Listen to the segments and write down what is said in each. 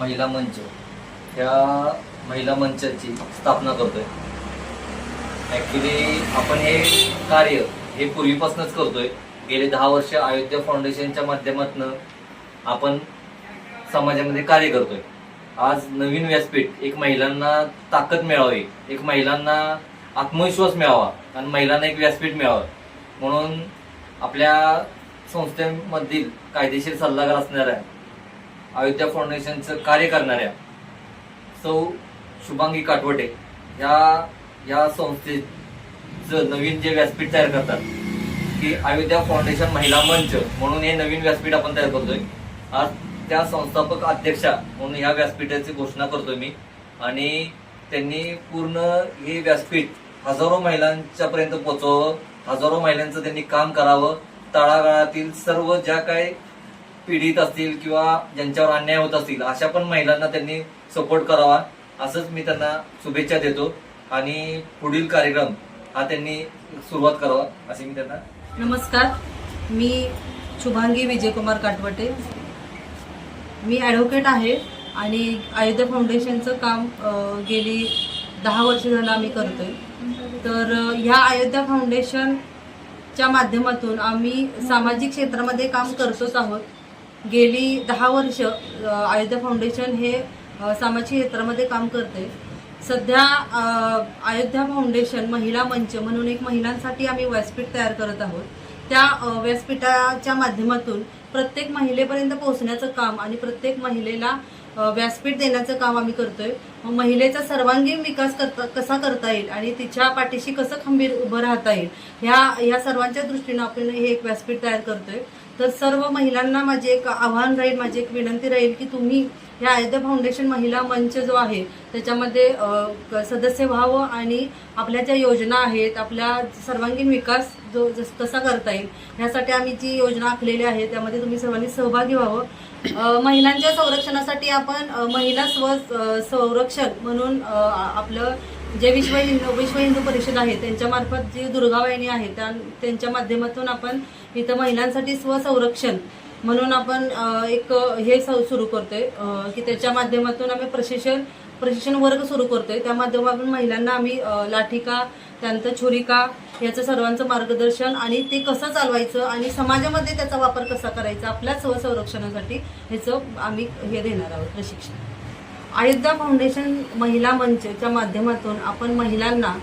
महिला मंच. ह्या महिला मंचाची स्थापना करतोय. ॲक्च्युली आपण हे कार्य हे पूर्वीपासूनच करतोय. गेले दहा वर्ष अयोध्या फाउंडेशनच्या माध्यमातून आपण समाजामध्ये कार्य करतोय. आज नवीन व्यासपीठ एक महिलांना ताकद मिळावी एक महिलांना आत्मविश्वास मिळावा आणि महिलांना एक व्यासपीठ मिळावं. म्हणून आपल्या संस्थेमधील कायदेशीर सल्लागार असणाऱ्या अयोध्या फाउंडेशनचं कार्य करणाऱ्या सौ शुभांगी काटवटे या या संस्थेचं नवीन जे व्यासपीठ तयार करतात की अयोध्या फाउंडेशन महिला मंच म्हणून हे नवीन व्यासपीठ आपण तयार करतोय. आज त्या संस्थापक अध्यक्षा म्हणून ह्या व्यासपीठाची घोषणा करतोय मी. आणि त्यांनी पूर्ण हे व्यासपीठ हजारो महिलांच्या पर्यंत पोहोचवावं हजारो महिलांचं त्यांनी काम करावं. तळागाळातील सर्व ज्या काही पीडित असतील किंवा ज्यांच्यावर अन्याय होत असतील अशा पण महिलांना त्यांनी सपोर्ट करावा असंच मी त्यांना शुभेच्छा देतो. आणि पुढील कार्यक्रम हा त्यांनी सुरुवात करावा असे मी त्यांना नमस्कार. मी शुभांगी विजयकुमार काटवटे. मी ॲडव्होकेट आहे आणि अयोध्या फाउंडेशनचं काम गेली दहा वर्ष झालं आम्ही करतोय. तर ह्या अयोध्या फाउंडेशनच्या माध्यमातून आम्ही सामाजिक क्षेत्रामध्ये काम करतोच आहोत. गेली दहा वर्ष अयोध्या फाउंडेशन हे सामाजिक क्षेत्रामध्ये काम करते. सध्या अयोध्या फाउंडेशन महिला मंच म्हणून एक महिलांसाठी आम्ही व्यासपीठ तयार करत आहोत. त्या व्यासपीठाच्या माध्यमातून प्रत्येक महिलेपर्यंत पोहोचण्याचं काम आणि प्रत्येक महिलेला व्यासपीठ देण्याचं काम आम्ही करतोय. महिलेचा सर्वांगीण विकास करता कसा करता येईल आणि तिच्या पाठीशी कसं खंबीर उभं राहता येईल ह्या ह्या सर्वांच्या दृष्टीनं आपण हे एक व्यासपीठ तयार करतोय. तर सर्व महिलांना माझे एक आव्हान राहील माझी एक विनंती राहील की तुम्ही ह्या अयोध्या फाउंडेशन महिला मंच जो आहे त्याच्यामध्ये क- सदस्य व्हावं आणि आपल्या ज्या योजना आहेत आपल्या सर्वांगीण विकास जो जस कसा करता येईल ह्यासाठी आम्ही जी योजना आखलेली आहे त्यामध्ये तुम्ही सर्वांनी सहभागी व्हावं. महिलांच्या संरक्षणासाठी आपण महिला स्व संरक्षण म्हणून आपलं जे विश्व हिंदू विश्व हिंदू परिषद आहे त्यांच्यामार्फत जी दुर्गावाहिनी आहे त्या त्यांच्या माध्यमातून आपण इथं महिलांसाठी स्वसंरक्षण. म्हणून आपण एक हे सुरू करतोय की त्याच्या माध्यमातून आम्ही प्रशिक्षण प्रशिक्षण वर्ग सुरू करतोय. त्या माध्यमातून महिलांना आम्ही लाठीका लाठिका त्यानंतर छुरिका याचं सर्वांचं मार्गदर्शन आणि ते कसं चालवायचं आणि समाजामध्ये त्याचा वापर कसा करायचा आपल्या स्वसंरक्षणासाठी ह्याचं आम्ही हे देणार आहोत प्रशिक्षण. अयोध्या फाउंडेशन महिला मंचच्या माध्यमातून आपण महिलांना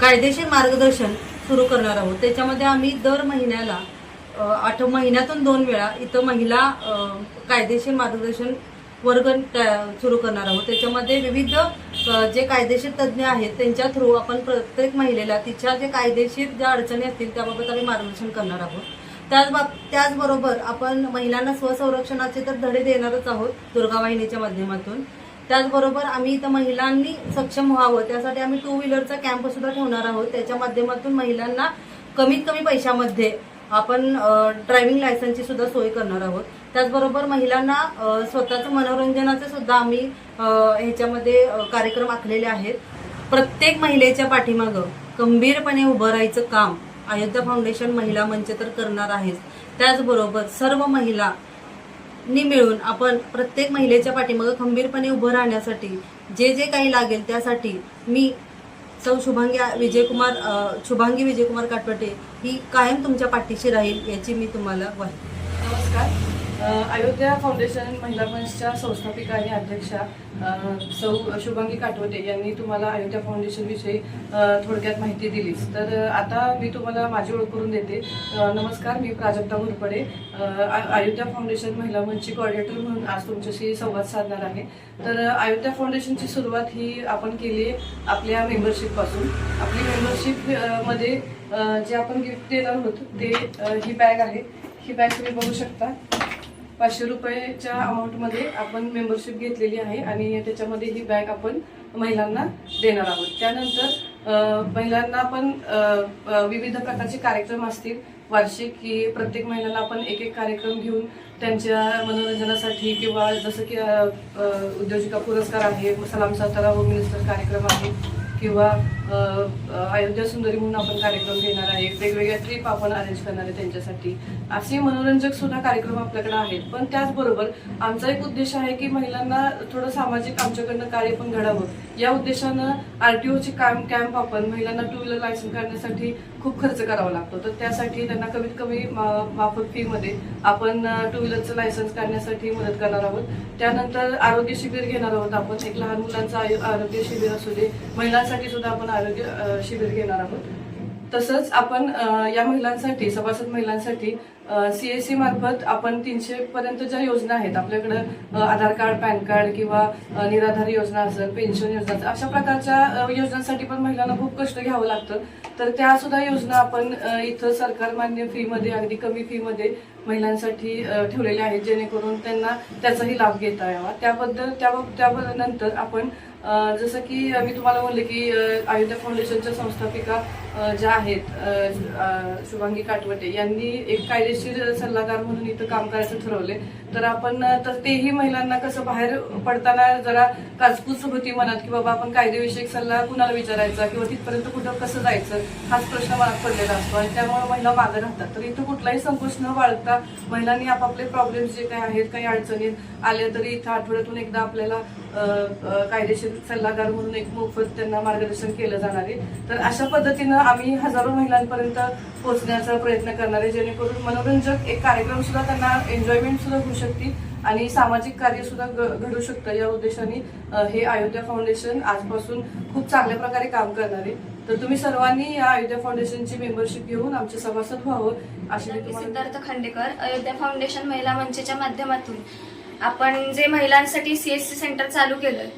कायदेशीर मार्गदर्शन सुरू करणार आहोत. त्याच्यामध्ये आम्ही दर महिन्याला आठ महिन्यातून दोन वेळा इथं महिला कायदेशीर मार्गदर्शन वर्ग सुरू करणार आहोत. त्याच्यामध्ये विविध जे कायदेशीर तज्ज्ञ आहेत त्यांच्या थ्रू आपण प्रत्येक महिलेला तिच्या जे कायदेशीर ज्या अडचणी असतील त्याबाबत आम्ही मार्गदर्शन करणार आहोत. त्याच बाब त्याचबरोबर आपण महिलांना स्वसंरक्षणाचे तर धडे देणारच आहोत दुर्गावाहिनीच्या माध्यमातून. त्याचबरोबर आम्ही इथं महिलांनी सक्षम व्हावं. त्यासाठी आम्ही टू व्हीलरचा कॅम्प सुद्धा ठेवणार आहोत. त्याच्या माध्यमातून महिलांना कमीत कमी पैशामध्ये आपण ड्रायव्हिंग लायसन्सची सुद्धा सोय करणार आहोत. त्याचबरोबर महिलांना स्वतःचं मनोरंजनाचे सुद्धा आम्ही ह्याच्यामध्ये कार्यक्रम आखलेले आहेत. प्रत्येक महिलेच्या पाठीमागं गंभीरपणे उभं राहायचं काम अयोध्या फाउंडेशन महिला मंच तर करणार आहेच. त्याचबरोबर सर्व महिला नी मिळून आपण प्रत्येक महिलेच्या पाठीमागं खंबीरपणे उभं राहण्यासाठी जे जे काही लागेल त्यासाठी मी सौ शुभांगी विजयकुमार शुभांगी विजयकुमार काटपटे ही कायम तुमच्या पाठीशी राहील याची मी तुम्हाला ग्वाही नमस्कार. अयोध्या फाउंडेशन महिला मंचच्या संस्थापिका आणि अध्यक्षा सौ शुभांगी काटवटे यांनी तुम्हाला अयोध्या फाउंडेशनविषयी थोडक्यात माहिती दिलीच. तर आता मी तुम्हाला माझी ओळख करून देते. नमस्कार मी प्राजक्ता घोरपडे. अयोध्या फाउंडेशन महिला मंचची कॉर्डिनेटर म्हणून आज तुमच्याशी संवाद साधणार आहे. तर अयोध्या फाउंडेशनची सुरुवात ही आपण केली आपल्या मेंबरशिपपासून आपली मेंबरशिपमध्ये जे आपण गिफ्ट देणार आहोत ते ही बॅग आहे. ही बॅग तुम्ही बघू शकता. पाचशे रुपयाच्या अमाऊंटमध्ये आपण मेंबरशिप घेतलेली आहे आणि त्याच्यामध्ये ही बॅग आपण महिलांना देणार आहोत. त्यानंतर महिलांना आपण विविध प्रकारचे कार्यक्रम असतील. वार्षिक की प्रत्येक महिलांना आपण एक एक कार्यक्रम घेऊन त्यांच्या मनोरंजनासाठी किंवा जसं की उद्योजिका पुरस्कार आहे सलाम सातारा व मिनिस्टर कार्यक्रम आहे किंवा अयोध्या सुंदरी म्हणून आपण कार्यक्रम घेणार आहे. वेगवेगळ्या ट्रीप आपण अरेंज करणार आहे त्यांच्यासाठी. असे मनोरंजक सुद्धा कार्यक्रम आपल्याकडे आहेत. पण त्याचबरोबर आमचा एक उद्देश आहे की महिलांना थोडं सामाजिक आमच्याकडनं कार्य पण घडावं. या उद्देशानं आरटीओचे काम कॅम्प आपण महिलांना टू व्हीलर लायसन्स काढण्यासाठी खूप खर्च करावा लागतो. तर त्यासाठी त्यांना कमीत कमी माफक फीमध्ये आपण टू व्हीलरचं लायसन्स काढण्यासाठी मदत करणार आहोत. त्यानंतर आरोग्य शिबिर घेणार आहोत आपण. एक लहान मुलांचं आरोग्य शिबिर असू दे महिलांसाठी सुद्धा आपण आरोग्य शिबिर घेणार आहोत. तसंच आपण या महिलांसाठी सभासद महिलांसाठी सीएससी मार्फत आपण तीनशे पर्यंत ज्या योजना आहेत आपल्याकडं आधार कार्ड पॅन कार्ड किंवा निराधार योजना असेल पेन्शन योजना अशा प्रकारच्या योजनांसाठी पण महिलांना खूप कष्ट घ्यावं लागतं. तर त्या सुद्धा योजना आपण इथं सरकार मान्य फीमध्ये अगदी कमी फीमध्ये महिलांसाठी ठेवलेल्या आहेत जेणेकरून त्यांना त्याचाही लाभ घेता यावा. त्याबद्दल त्या नंतर आपण जसं की मी तुम्हाला म्हणले की अयोध्या फाउंडेशनच्या संस्थापिका ज्या आहेत शुभांगी काटवटे यांनी एक कायदेशीर सल्लागार म्हणून इथं काम करायचं ठरवले तर आपण तर तेही महिलांना कसं बाहेर पडताना जरा काचकूच होती मनात की बाबा आपण कायदेविषयक सल्ला कुणाला विचारायचा किंवा तिथपर्यंत कुठं कसं जायचं हाच प्रश्न मनात पडलेला असतो. आणि त्यामुळे महिला मागे राहतात. तर इथं कुठलाही संकोच न बाळगता महिलांनी आपापले प्रॉब्लेम्स जे काही आहेत काही अडचणी आल्या तरी इथं आठवड्यातून एकदा आपल्याला कायदेशीर सल्लागार म्हणून एक मोफत त्यांना मार्गदर्शन केलं जाणार आहे. तर अशा पद्धतीनं आम्ही हजारो महिलांपर्यंत पोहोचण्याचा प्रयत्न करणार आहे जेणेकरून मनोरंजक एक कार्यक्रम सुद्धा त्यांना एन्जॉयमेंट सुद्धा होऊ शकते. आणि सामाजिक कार्य सुद्धा घडू शकतं. या उद्देशाने हे अयोध्या फाउंडेशन आजपासून खूप चांगल्या प्रकारे काम करणार आहे. तर तुम्ही सर्वांनी या अयोध्या फाउंडेशनची मेंबरशिप घेऊन आमचे सभासद व्हावं अशी सिद्धार्थ खांडेकर अयोध्या फाउंडेशन महिला मंचच्या माध्यमातून. आपण जे महिलांसाठी सीएससी सेंटर चालू केलंय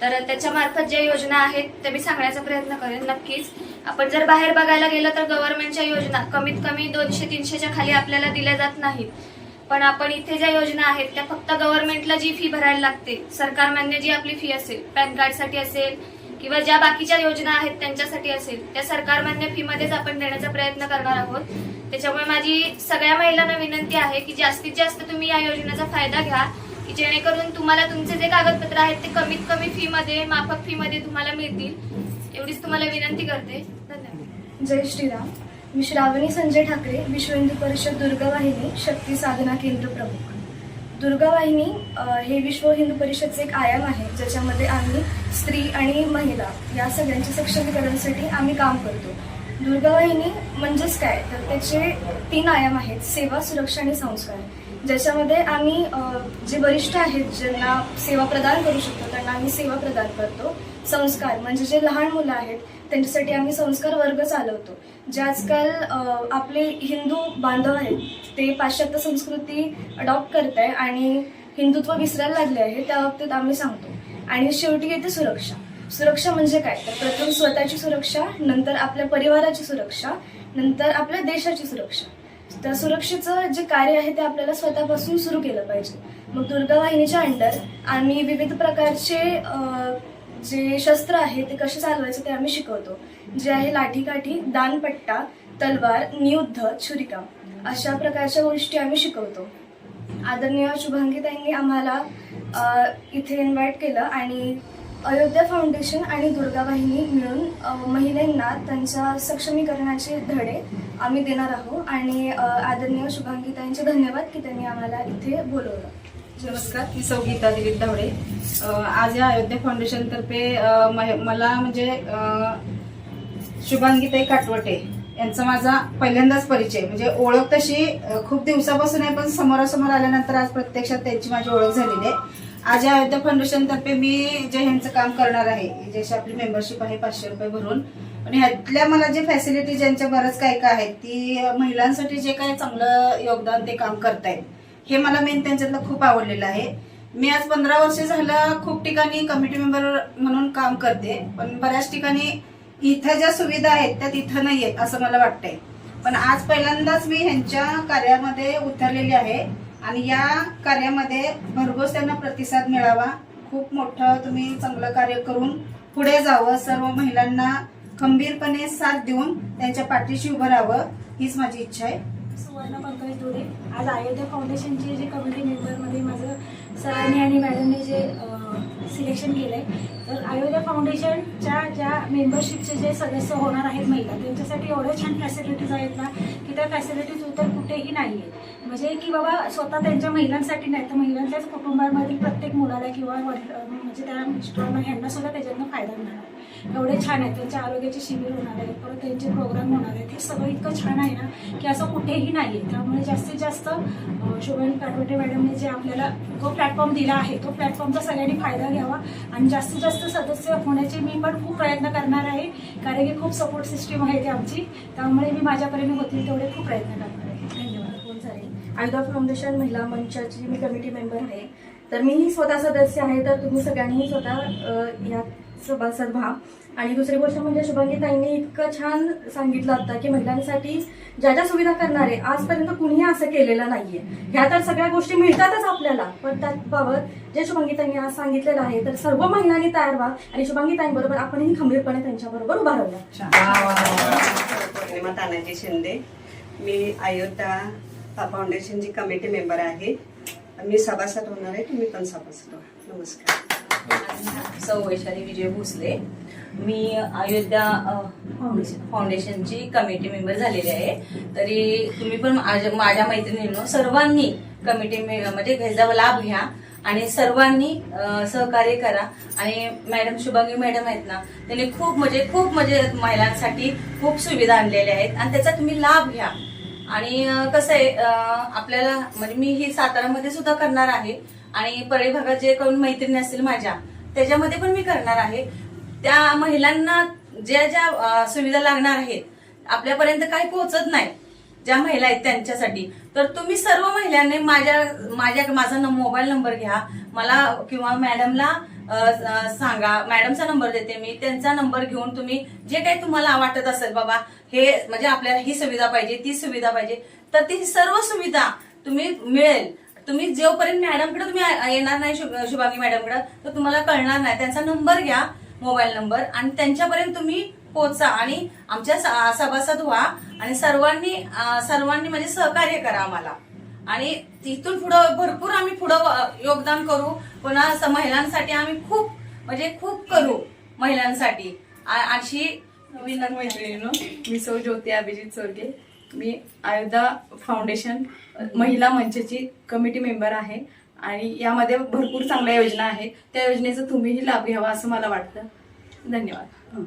तर त्याच्या मार्फत ज्या योजना आहेत त्या मी सांगण्याचा प्रयत्न करेन. नक्कीच आपण जर बाहेर बघायला गेलं तर गव्हर्नमेंटच्या योजना कमीत कमी दोनशे तीनशेच्या खाली आपल्याला दिल्या जात नाहीत. पण आपण इथे ज्या योजना आहेत त्या फक्त गव्हर्नमेंटला जी फी भरायला लागते. सरकार मान्य जी आपली फी असेल पॅन कार्डसाठी असेल किंवा ज्या बाकीच्या योजना आहेत त्यांच्यासाठी असेल त्या सरकार मान्य फी मध्येच आपण देण्याचा प्रयत्न करणार आहोत. त्याच्यामुळे माझी सगळ्या महिलांना विनंती आहे की जास्तीत जास्त तुम्ही या योजनेचा फायदा घ्या की जेणेकरून तुम्हाला तुमचे जे कागदपत्र आहेत ते कमीत कमी फी मध्ये माफक फी मध्ये तुम्हाला मिळतील. एवढीच तुम्हाला विनंती करते. धन्यवाद. जय श्रीराम. मी श्रावणी संजय ठाकरे विश्व हिंदू परिषद दुर्गा वाहिनी शक्ती साधना केंद्र प्रमुख. दुर्गा वाहिनी हे विश्व हिंदू परिषदचे एक आयाम आहे ज्याच्यामध्ये आम्ही स्त्री आणि महिला या सगळ्यांच्या सक्षमीकरणासाठी आम्ही काम करतो. दुर्गा वाहिनी म्हणजेच काय? तर त्याचे तीन आयाम आहेत सेवा सुरक्षा आणि संस्कार. ज्याच्यामध्ये आम्ही जे वरिष्ठ आहेत ज्यांना सेवा प्रदान करू शकतो त्यांना आम्ही सेवा प्रदान करतो. संस्कार म्हणजे जे लहान मुलं आहेत त्यांच्यासाठी आम्ही संस्कार वर्ग चालवतो. जे आजकाल आपले हिंदू बांधव आहेत ते पाश्चात्य संस्कृती अडॉप्ट करत आहे आणि हिंदुत्व विसरायला लागले आहे त्या बाबतीत आम्ही सांगतो. आणि शेवटी येते सुरक्षा. सुरक्षा म्हणजे काय? तर प्रथम स्वतःची सुरक्षा नंतर आपल्या परिवाराची सुरक्षा नंतर आपल्या देशाची सुरक्षा. तर सुरक्षेचं जे कार्य आहे ते आपल्याला स्वतःपासून सुरू केलं पाहिजे. मग दुर्गा वाहिनीच्या अंडर आम्ही विविध प्रकारचे जे शस्त्र आहे ते कसे चालवायचे ते आम्ही शिकवतो. जे आहे लाठीकाठी दानपट्टा तलवार नियुद्ध छुरिका अशा प्रकारच्या गोष्टी आम्ही शिकवतो. आदरणीय शुभांगी त्यांनी आम्हाला इथे इन्व्हाइट केलं आणि अयोध्या फाउंडेशन आणि दुर्गा वाहिनी मिळून महिलांना त्यांच्या सक्षमीकरणाचे धडे आम्ही देणार आहोत. आणि आदरणीय आदरणीय शुभांगीताईंचे धन्यवाद की त्यांनी आम्हाला इथे बोलवलं. नमस्कार मी सौ गीता दिलीप धावडे. आज या अयोध्या फाउंडेशनतर्फे म- मला म्हणजे शुभांगीताई काटवटे यांचा माझा पहिल्यांदाच परिचय. म्हणजे ओळख तशी खूप दिवसापासून आहे पण समोरासमोर आल्यानंतर आज प्रत्यक्षात त्यांची माझी ओळख झालेली आहे. आज अयोध्या फाउंडेशन तर्फे मी जे ह्यांचं काम करणार आहे जशी आपली मेंबरशिप आहे पाचशे रुपये भरून आणि ह्यातल्या मला जे फॅसिलिटी ज्यांच्या बरंच काय काय आहेत ती महिलांसाठी जे काय चांगलं योगदान ते काम करतायत हे मला मेन त्यांच्यातलं खूप आवडलेलं आहे. मी आज पंधरा वर्ष झालं खूप ठिकाणी कमिटी मेंबर म्हणून काम करते पण बऱ्याच ठिकाणी इथं ज्या सुविधा आहेत त्या तिथं नाही आहेत असं मला वाटतंय. पण आज पहिल्यांदाच मी ह्यांच्या कार्यामध्ये उतरलेली आहे. आणि या कार्यामध्ये भरघोस त्यांना प्रतिसाद मिळावा. खूप मोठं तुम्ही चांगलं कार्य करून पुढे जावं सर्व महिलांना खंबीरपणे साथ देऊन त्यांच्या पाठीशी उभं राहावं हीच माझी इच्छा आहे. सुवर्ण पंकज दोडे आज अयोध्या फाउंडेशनचे जे कमिटी मेंबरमध्ये माझं सरांनी आणि मॅडमने जे सिलेक्शन केलं आहे तर अयोध्या फाउंडेशनच्या ज्या मेंबरशिपचे जे सदस्य होणार आहेत महिला त्यांच्यासाठी एवढ्या छान फॅसिलिटीज आहेत ना की त्या फॅसिलिटीज उतर कुठेही नाही आहेत म्हणजे की बाबा स्वतः त्यांच्या महिलांसाठी नाही तर महिलांच्याच कुटुंबामधील प्रत्येक मुलाला किंवा म्हणजे त्या मिस्टरांना ह्यांना सुद्धा त्याच्यातनं फायदा मिळणार आहे. एवढे छान आहेत त्यांच्या आरोग्याचे शिबिर होणार आहेत परत त्यांचे प्रोग्राम होणार आहेत. हे सगळं इतकं छान आहे ना की असं कुठेही नाही आहे त्यामुळे जास्तीत जास्त अं, काटवटे मॅडमने जे आपल्याला जो प्लॅटफॉर्म दिला आहे तो प्लॅटफॉर्मचा सगळ्यांनी फायदा घ्यावा आणि जास्तीत जास्त सदस्य होण्याचे मी पण खूप प्रयत्न करणार आहे. कारण की खूप सपोर्ट सिस्टीम आहे ती आमची. त्यामुळे मी माझ्यापर्यंत होतील तेवढे खूप प्रयत्न करणार आहे. धन्यवाद. फोन झाले आयुधा फाउंडेशन महिला मंचाची मी कमिटी मेंबर आहे. तर मीही स्वतः सदस्य आहे तर तुम्ही सगळ्यांनी स्वतः यात या सभासद व्हा आणि दुसरी गोष्ट म्हणजे शुभांगी ताईंनी इतकं छान सांगितलं आता की महिलांसाठी ज्या ज्या सुविधा करणार आहे आजपर्यंत कुणीही असं केलेलं नाहीये. ह्या तर सगळ्या गोष्टी मिळतातच आपल्याला. पण त्याबाबत जे शुभांगी ताईंनी आज सांगितलेलं आहे तर सर्व महिलांनी तयार व्हा आणि शुभांगी ताईंबरोबर आपणही खंबीरपणे त्यांच्याबरोबर उभा राहूया. पौर्णिमा तानाजी शिंदे मी अयोध्या फाउंडेशनची कमिटी मेंबर आहे. मी सभासद होणार आहे तुम्ही पण सभासद व्हा. नमस्कार. सौ वैशाली विजय भोसले. मी अयोध्या फाउंडेशनची कमिटी मेंबर झालेली आहे. तरी तुम्ही पण माझ्या माझ्या मैत्रिणींनो सर्वांनी कमिटी म्हणजे घ्यायचा लाभ घ्या आणि सर्वांनी सहकार्य करा. आणि मॅडम शुभांगी मॅडम आहेत ना त्यांनी खूप म्हणजे खूप म्हणजे महिलांसाठी खूप सुविधा आणलेल्या आहेत आणि त्याचा तुम्ही लाभ घ्या. आणि कसं आहे आपल्याला म्हणजे मी ही सातारामध्ये सुद्धा करणार आहे. आणि परळी भागात जे कोण मैत्रिणी असतील माझ्या त्याच्यामध्ये पण मी करणार आहे. त्या महिलांना ज्या ज्या सुविधा लागणार आहेत आपल्यापर्यंत काही पोहोचत नाही ज्या महिला आहेत त्यांच्यासाठी. तर तुम्ही सर्व महिलांनी माझ्या माझ्या माझा न- मोबाईल नंबर घ्या. मला किंवा मॅडमला सांगा. मॅडमचा नंबर देते मी. त्यांचा नंबर घेऊन तुम्ही जे काही तुम्हाला वाटत असेल बाबा हे म्हणजे आपल्याला ही सुविधा पाहिजे ती सुविधा पाहिजे तर ती सर्व सुविधा तुम्ही मिळेल. तुम्ही जोपर्यंत मॅडमकडे तुम्ही येणार नाही शुभ- मॅडमकडे तर तुम्हाला कळणार नाही. त्यांचा नंबर घ्या. मोबाईल नंबर आणि त्यांच्यापर्यंत तुम्ही पोचा आणि आमच्या सभासद व्हा आणि सर्वांनी सर्वांनी म्हणजे सहकार्य करा आम्हाला. आणि तिथून पुढं भरपूर आम्ही पुढं योगदान करू. पुन्हा महिलांसाठी आम्ही खूप म्हणजे खूप करू महिलांसाठी. अशी नमस्कार मैत्रिणींनो मी सौ ज्योती अभिजित सोरगे. मी अयोध्या फाउंडेशन महिला मंचची कमिटी मेंबर आहे. आणि यामध्ये भरपूर चांगल्या योजना आहे त्या योजनेचा तुम्हीही लाभ घ्यावा असं मला वाटतं. धन्यवाद.